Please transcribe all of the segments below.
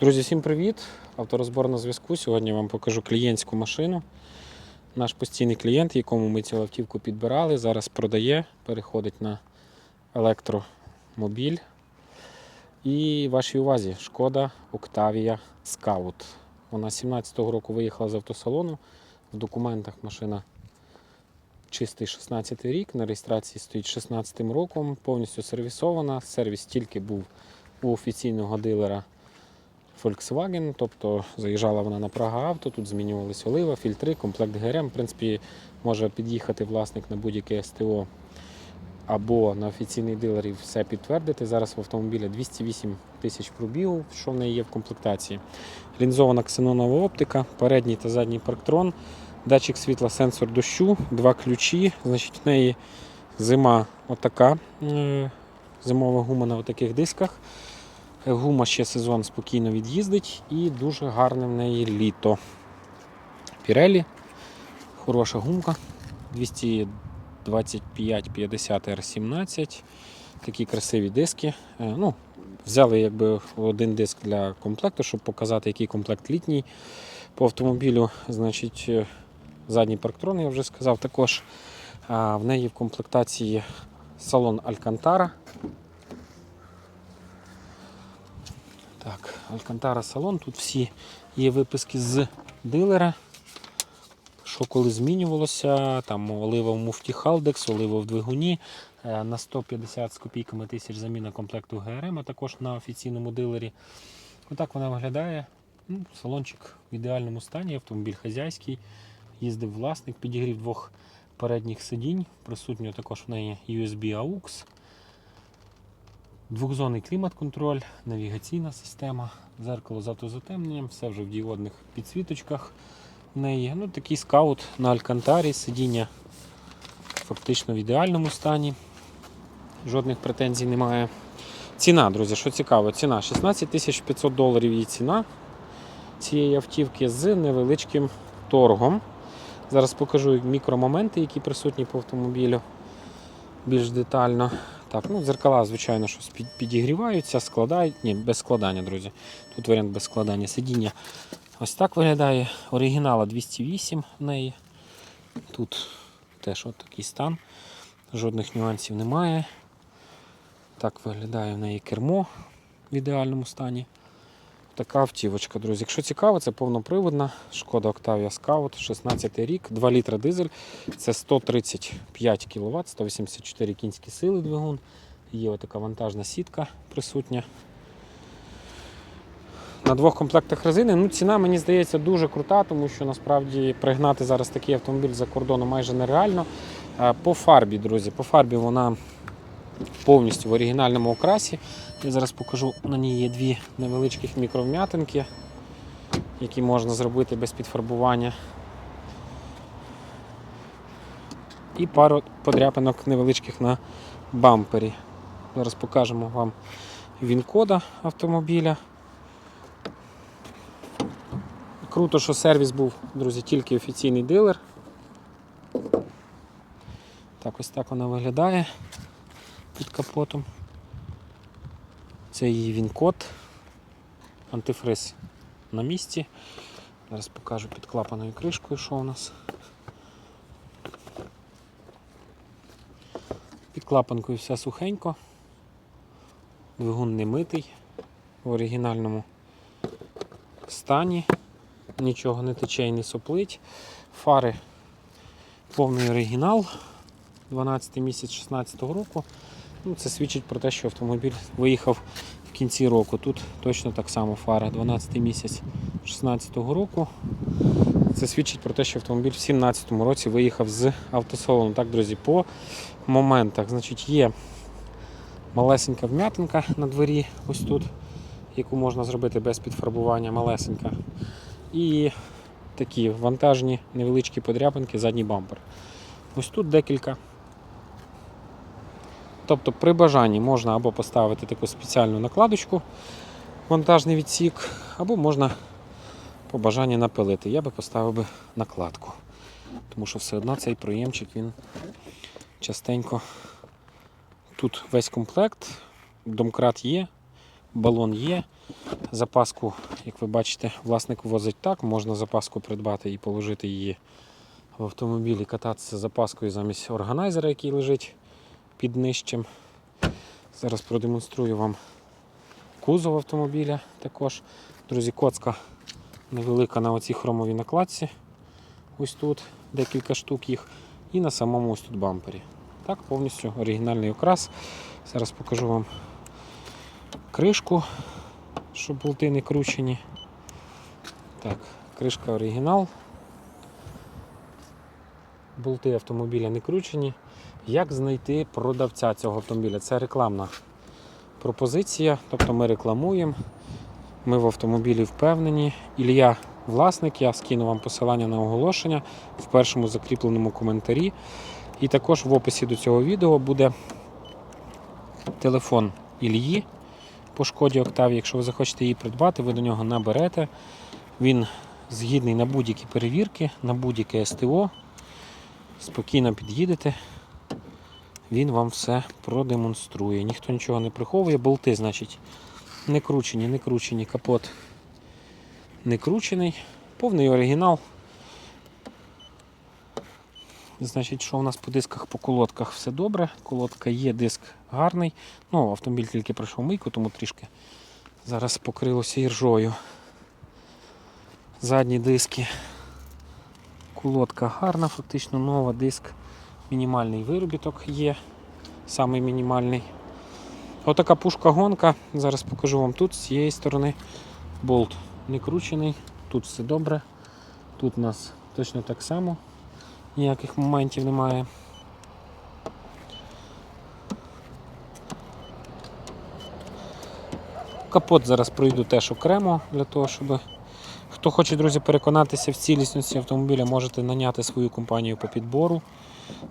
Друзі, всім привіт! Авторозбор на зв'язку. Сьогодні вам покажу клієнтську машину. Наш постійний клієнт, якому ми цю автівку підбирали, зараз продає, переходить на електромобіль. І вашій увазі шкода Octavia Scout. Вона 17-го року виїхала з автосалону. В документах машина чистий 16 рік, на реєстрації стоїть 16 роком, повністю сервісована. Сервіс тільки був у офіційного дилера Volkswagen, тобто заїжджала вона на Прага Авто, тут змінювалися олива, фільтри, комплект ГРМ. В принципі, може під'їхати власник на будь-яке СТО або на офіційний дилер і все підтвердити. Зараз в автомобілі 208 тисяч пробігу, що в неї є в комплектації. Лінзована ксенонова оптика, передній та задній парктрон, датчик світла, сенсор дощу, два ключі. Значить, в неї зима отака. е, Зимова гума на таких дисках. Гума ще сезон спокійно від'їздить і дуже гарне в неї літо. Пірелі, хороша гумка. 225-50 R17. Такі красиві диски. Е, Ну, взяли якби один диск для комплекту, щоб показати, який комплект літній по автомобілю. Значить, е, задній парктрон, я вже сказав, також. В неї в комплектації салон Алькантара. Так, Алькантара салон. Тут всі є виписки з дилера. Що коли змінювалося, там олива в муфті Халдекс, олива в двигуні. Е, На 150 з копійками тисяч заміна комплекту ГРМ, а також на офіційному дилері. Отак вона виглядає. Ну, салончик в ідеальному стані, автомобіль хазяйський. Їздив власник, підігрів двох передніх сидінь. Присутньо також в неї USB AUX. Двохзонний клімат-контроль, навігаційна система, зеркало з автозатемненням, все вже в діодних підсвіточках в неї. Ну, такий скаут на Алькантарі, сидіння фактично в ідеальному стані. Жодних претензій немає. Ціна, друзі, що цікаво, ціна 16 тисяч 500 доларів її ціна цієї автівки з невеличким торгом. Зараз покажу мікромоменти, які присутні по автомобілю більш детально. Так, ну Зеркала, звичайно, щось підігріваються, складають. Ні, без складання, друзі. Тут варіант без складання. Сидіння ось так виглядає. Оригінала 208 в неї. Тут теж от такий стан. Жодних нюансів немає. Так виглядає в неї кермо в ідеальному стані. Така автівочка, друзі. Якщо цікаво, це повноприводна шкода Octavia Scout, 16 рік, 2 літра дизель, це 135 кВт, 184 кінські сили двигун. Є така вантажна сітка присутня. На двох комплектах резини. Ну, ціна, мені здається, дуже крута, тому що насправді пригнати зараз такий автомобіль за кордону майже нереально. Е, По фарбі, друзі, по фарбі вона повністю в оригінальному окрасі. Я зараз покажу, на ній є дві невеличких мікровм'ятинки, які можна зробити без підфарбування. І пару подряпинок невеличких на бампері. Зараз покажемо вам він-кода автомобіля. Круто, що сервіс був, друзі, тільки офіційний дилер. Так, ось так вона виглядає під капотом. Це її він-код. Антифриз на місці. Зараз покажу під клапаною кришкою, що у нас. Під клапанкою все сухенько. Двигун не митий в оригінальному стані. Нічого не тече і не соплить. Фари повний оригінал. 12 місяць 16 року. Ну, це свідчить про те, що автомобіль виїхав в кінці року. Тут точно так само фара 12 місяць 16 року. Це свідчить про те, що автомобіль в 17 році виїхав з автосалону. Так, друзі, по моментах. Значить, є малесенька вм'ятинка на дворі, ось тут, яку можна зробити без підфарбування, малесенька. І такі вантажні невеличкі подряпинки, задній бампер. Ось тут декілька. Тобто при бажанні можна або поставити таку спеціальну накладочку, вантажний відсік, або можна по бажанні напилити. Я би поставив би накладку. Тому що все одно цей проємчик він частенько. Тут весь комплект, домкрат є, балон є, Запаску, як ви бачите, власник возить так, можна запаску придбати і положити її в автомобіль і кататися запаскою замість органайзера, який лежить під нижчим. Зараз продемонструю вам кузов автомобіля також. Друзі, коцка невелика на оцій хромовій накладці. Ось тут декілька штук їх. І на самому ось тут бампері. Так, повністю оригінальний окрас. Зараз покажу вам кришку, щоб болти не кручені. Так, кришка оригінал. Болти автомобіля не кручені. Як знайти продавця цього автомобіля? Це рекламна пропозиція, тобто ми рекламуємо. Ми в автомобілі впевнені. Ілля власник, я скину вам посилання на оголошення в першому закріпленому коментарі. І також в описі до цього відео буде телефон Ільї по шкоді Октаві. Якщо ви захочете її придбати, ви до нього наберете. Він згідний на будь-які перевірки, на будь-яке СТО. Спокійно під'їдете. Він вам все продемонструє. Ніхто нічого не приховує. Болти, значить, не кручені, не кручені, капот не кручений. Повний оригінал. Значить, що у нас по дисках, по колодках все добре. Колодка є, диск гарний. Ну, автомобіль тільки пройшов мийку, тому трішки зараз покрилося іржою. Задні диски. Колодка гарна, фактично нова, диск. Мінімальний виробіток є. Самий мінімальний. Отака пушка-гонка. Зараз покажу вам тут з цієї сторони. Болт не кручений, тут все добре. Тут у нас точно так само. Ніяких моментів немає. Капот зараз пройду теж окремо для того, щоб хто хоче, друзі, переконатися в цілісності автомобіля, можете наняти свою компанію по підбору.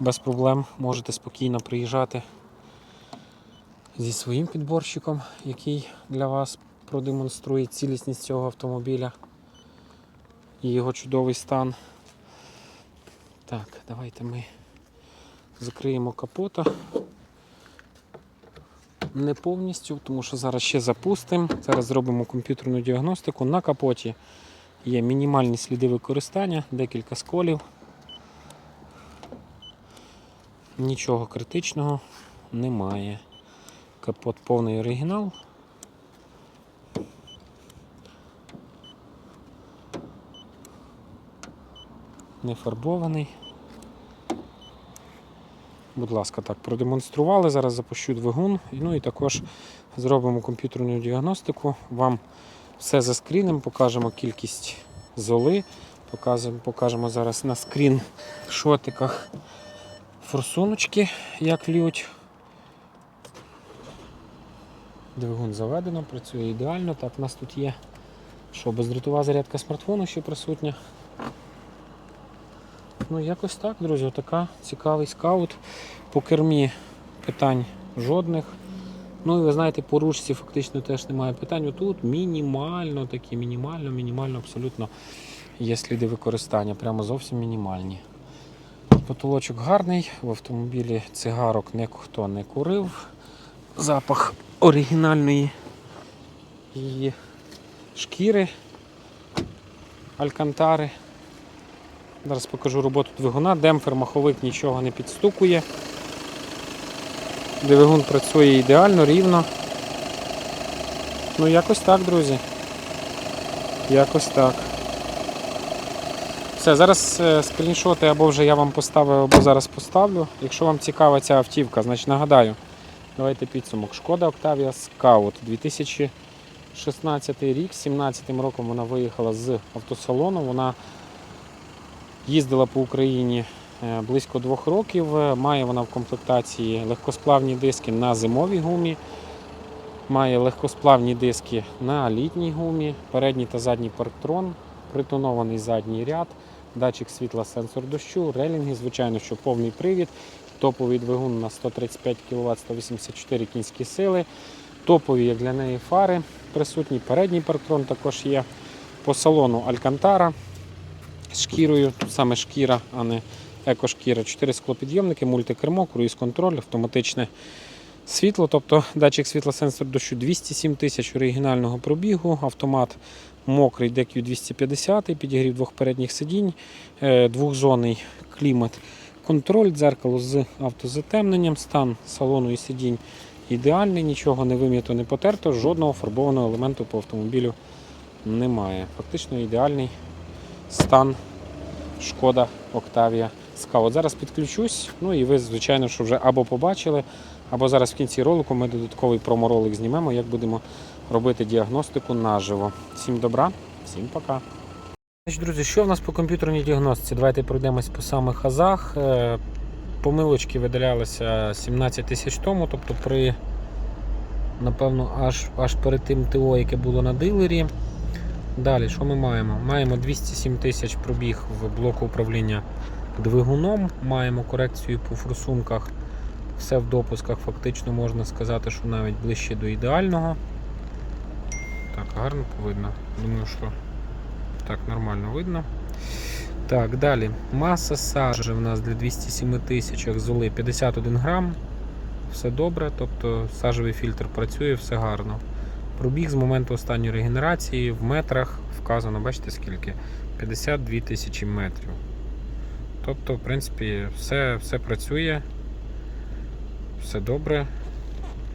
Без проблем можете спокійно приїжджати зі своїм підборщиком, який для вас продемонструє цілісність цього автомобіля і його чудовий стан. Так, давайте ми закриємо капота. Не повністю, тому що зараз ще запустимо. Зараз зробимо комп'ютерну діагностику. На капоті є мінімальні сліди використання, декілька сколів. Нічого критичного немає. Капот повний оригінал. Не фарбований. Будь ласка, так, продемонстрували. Зараз запущу двигун. Ну і також зробимо комп'ютерну діагностику. Вам все заскрінимо, покажемо кількість золи. Покажемо, покажемо зараз на скрін шотиках форсуночки, як лють. Двигун заведено, працює ідеально. Так, у нас тут є що, бездротова зарядка смартфону ще присутня. Ну, якось так, друзі, така цікавий скаут. По кермі питань жодних. Ну і ви знаєте, по ручці фактично теж немає питань. Тут мінімально такі, мінімально, мінімально абсолютно є сліди використання, прямо зовсім мінімальні. Потолочок гарний, в автомобілі цигарок ніхто не курив. Запах оригінальної її шкіри, алькантари. Зараз покажу роботу двигуна. Демпфер, маховик нічого не підстукує. Двигун працює ідеально, рівно. Ну, якось так, друзі. Якось так. Все, зараз е, скріншоти або вже я вам поставив, або зараз поставлю. Якщо вам цікава ця автівка, значить нагадаю, давайте підсумок. Шкода Octavia Scout 2016 рік, 17 роком вона виїхала з автосалону. Вона їздила по Україні близько двох років. Е, Має вона в комплектації легкосплавні диски на зимовій гумі. Має легкосплавні диски на літній гумі, передній та задній парктрон, притонований задній ряд, датчик світла, сенсор дощу, релінги, звичайно, що повний привід, топовий двигун на 135 кВт 184 кінські сили, топові, як для неї фари присутні, передній парктрон також є. По салону Алькантара з шкірою, тут саме шкіра, а не екошкіра. 4 склопідйомники, мультикермо, круїз-контроль, автоматичне Світло, тобто датчик світлосенсор дощу 207 тисяч оригінального пробігу, автомат мокрий DQ 250, підігрів двох передніх сидінь, е, двохзонний клімат, контроль, дзеркало з автозатемненням, стан салону і сидінь ідеальний, нічого не вим'ято, не потерто, жодного фарбованого елементу по автомобілю немає. Фактично ідеальний стан Шкода Octavia Ska. От зараз підключусь, ну і ви, звичайно, що вже або побачили, або зараз в кінці ролику ми додатковий проморолик знімемо, як будемо робити діагностику наживо. Всім добра, всім пока. Друзі, що в нас по комп'ютерній діагностиці? Давайте пройдемось по самих азах. Е, Помилочки видалялися 17 тисяч тому, тобто при, напевно, аж, аж перед тим ТО, яке було на дилері. Далі, що ми маємо? Маємо 207 тисяч пробіг в блоку управління двигуном, маємо корекцію по форсунках. Все в допусках фактично можна сказати, що навіть ближче до ідеального. Так, гарно видно. Думаю, що так нормально видно. Так, далі. Маса сажі в нас для 207 тисяч золи 51 грам. Все добре, тобто сажевий фільтр працює, все гарно. Пробіг з моменту останньої регенерації в метрах вказано, бачите скільки? 52 тисячі метрів. Тобто, в принципі, все, все працює, все добре.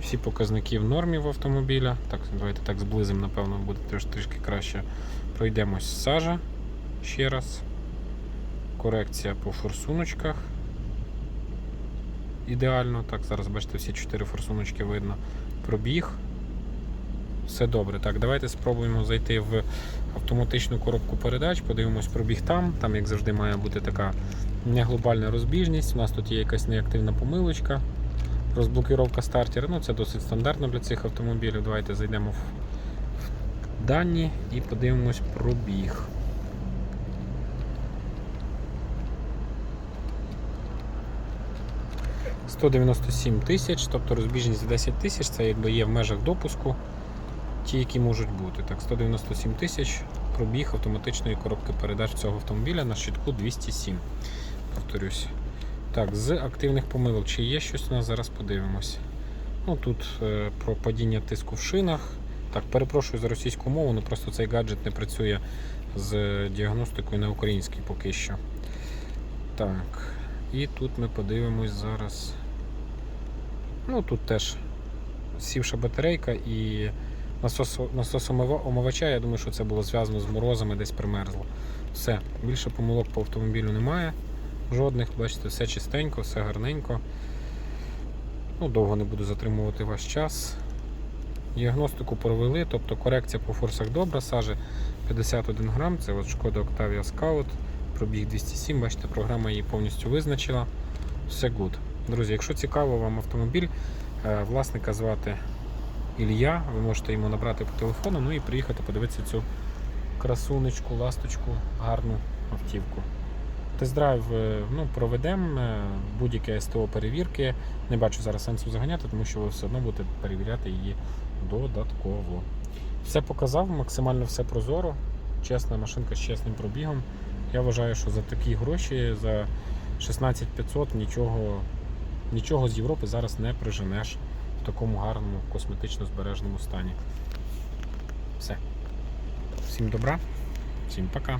Всі показники в нормі в автомобіля. Так, давайте так зблизимо, напевно, буде теж трішки краще. Пройдемось сажа ще раз. Корекція по форсуночках. Ідеально. Так, зараз бачите, всі чотири форсуночки видно. Пробіг. Все добре. Так, давайте спробуємо зайти в автоматичну коробку передач, подивимось пробіг там. Там, як завжди, має бути така неглобальна розбіжність. У нас тут є якась неактивна помилочка. Розблокировка стартера. Ну, це досить стандартно для цих автомобілів. Давайте зайдемо в в дані і подивимось пробіг. – 197 тисяч, тобто розбіжність 10 тисяч, це якби є в межах допуску, ті, які можуть бути. Так, 197 тисяч пробіг автоматичної коробки передач цього автомобіля на щитку 207. Повторюсь. Так, з активних помилок, чи є щось у нас зараз подивимось. Ну, Тут е, про падіння тиску в шинах. Так, перепрошую за російську мову, але просто цей гаджет не працює з діагностикою на українській поки що. Так, і тут ми подивимось зараз. Ну, тут теж сівша батарейка і насос, насосомивача, я думаю, що це було зв'язано з морозами, десь примерзло. Все, більше помилок по автомобілю немає. Жодних, бачите, все чистенько, все гарненько. Ну, Довго не буду затримувати ваш час. Діагностику провели, тобто корекція по форсах добра, сажі 51 грам, це от шкода Octavia Scout, пробіг 207, бачите, програма її повністю визначила. Все good. Друзі, якщо цікаво вам автомобіль, е, власника звати Ілля, ви можете йому набрати по телефону, ну і приїхати подивитися цю красунечку, ласточку, гарну автівку. Тест-драйв е, ну, проведемо, е, будь-яке СТО перевірки. Не бачу зараз сенсу заганяти, тому що ви все одно будете перевіряти її додатково. Все показав, максимально все прозоро. Чесна машинка з чесним пробігом. Я вважаю, що за такі гроші, за 16500 нічого, нічого з Європи зараз не приженеш в такому гарному косметично збереженому стані. Все. Всім добра, всім пока.